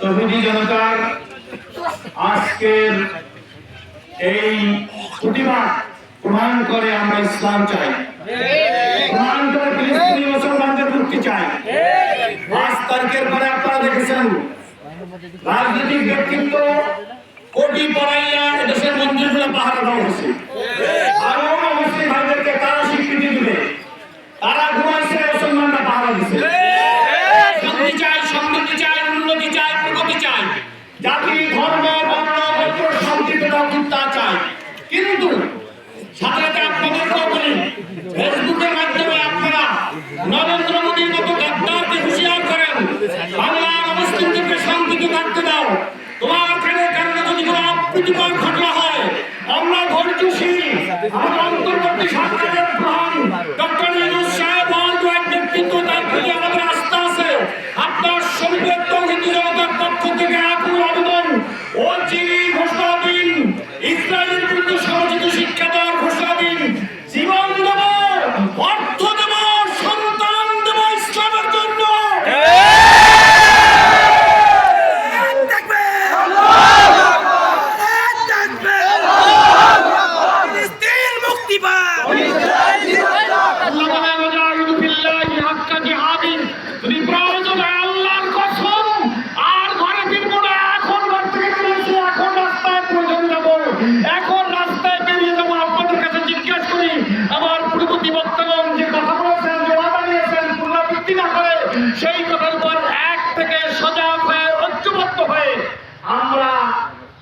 তহিদি জনতার আজকের এই প্রতিবাদ প্রমাণ করে আমরা ইসলাম চাই। প্রমাণ করে ফিলিস্তিনি মুসলমানদের মুক্তি চাই। পাঁচ তারিখের পরে আপনারা দেখেছেন, রাজনৈতিক ব্যক্তিত্ব কোটি পড়াইয়া দেশের মন্দিরগুলো পাহারা দেওয়া হয়েছে। আমরা আমার অন্তর্বর্তী সরকারের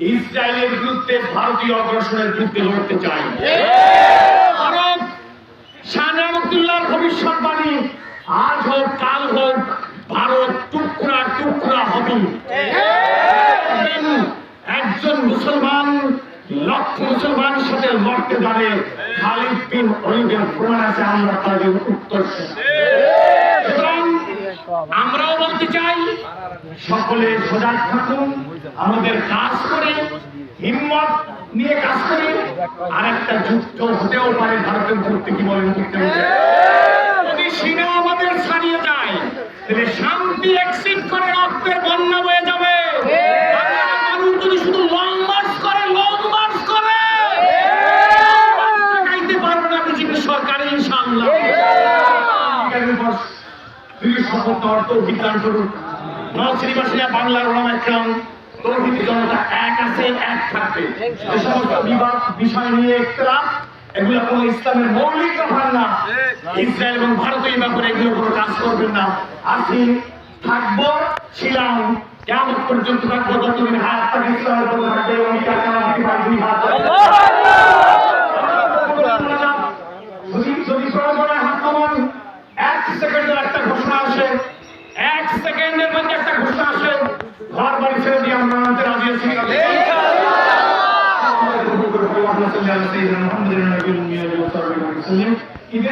ইসরায়েলের বিরুদ্ধে ভারতীয় অগ্রসরের বিরুদ্ধে লড়তে চাই। নিয়ামতুল্লাহর ভবিষ্যৎবাণী আজ হোক, কাল হোক, ভারত টুকরা টুকরা হবে। একজন মুসলমান, লক্ষ মুসলমানের সাথে লড়তে যাবে খালিদ বিন অলিদের প্রমাণ আছে, আমরা তাদের উত্তর আমরাও বলতে চাই, সকলে সজাগ থাকুন, আমাদের কাজ করে, হিম্মত নিয়ে কাজ করে। আর একটা যুদ্ধ হতেও পারে ভারতের করতে কি বলেন করতে যদি সিনা আমাদের ছাড়িয়ে যায় তাহলে শান্তি এক্সিট করে রক্তের বন্যা বয়ে যাবে। মানুষ যদি শুধু লং মার্চ করে লং মার্চ করে গাইতে পারবে না বিজেপি সরকার ইনশাআল্লাহ। তিনি শপথ অর্থ বিজ্ঞান করুন নশ্রীবাসীরা বাংলার ওলামা একরাম তৌহিদি জনতা এক আছে এক থাকবে। যে সমস্ত বিবাদ বিষয় নিয়ে একতলাপ এগুলো কোনো ইসলামের মৌলিক ব্যাপার না। ইসরায়েল এবং ভারত এই ব্যাপারে এগুলো কোনো কাজ করবেন না। আসি থাকব ছিলাম কেমন পর্যন্ত থাকব যতদিন হাত থাকে ইসলামের উপর থাকবে এবং তার কারণে দুই হাত। যদি যদি প্রয়োজনে হাত নামান এক সেকেন্ডের একটা ঘোষণা আসে এক সেকেন্ডের মধ্যে একটা ঘোষণা আসে ঘর আল্লাহ কবুল করুন। আল্লাহ সাল্লাল্লাহু আলাইহি ওয়া